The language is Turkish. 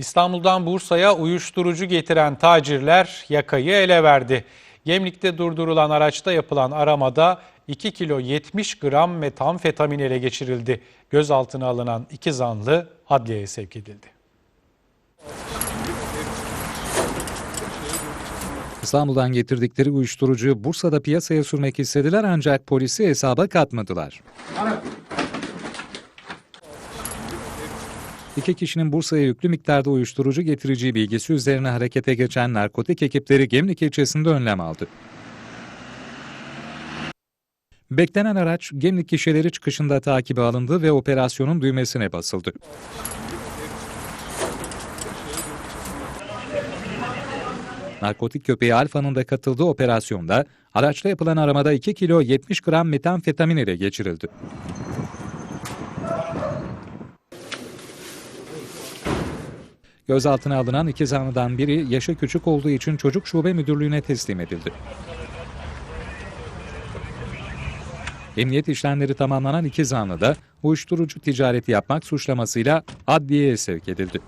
İstanbul'dan Bursa'ya uyuşturucu getiren tacirler yakayı ele verdi. Gemlik'te durdurulan araçta yapılan aramada 2 kilo 70 gram metamfetamin ele geçirildi. Gözaltına alınan iki zanlı adliyeye sevk edildi. İstanbul'dan getirdikleri uyuşturucuyu Bursa'da piyasaya sürmek istediler ancak polisi hesaba katmadılar. İki kişinin Bursa'ya yüklü miktarda uyuşturucu getireceği bilgisi üzerine harekete geçen narkotik ekipleri Gemlik ilçesinde önlem aldı. Beklenen araç Gemlik gişeleri çıkışında takibe alındı ve operasyonun düğmesine basıldı. Narkotik köpeği Alfa'nın da katıldığı operasyonda araçla yapılan aramada 2 kilo 70 gram metamfetamin ele geçirildi. Gözaltına alınan iki zanlıdan biri yaşı küçük olduğu için çocuk şube müdürlüğüne teslim edildi. Emniyet işlemleri tamamlanan iki zanlı da uyuşturucu ticareti yapmak suçlamasıyla adliyeye sevk edildi.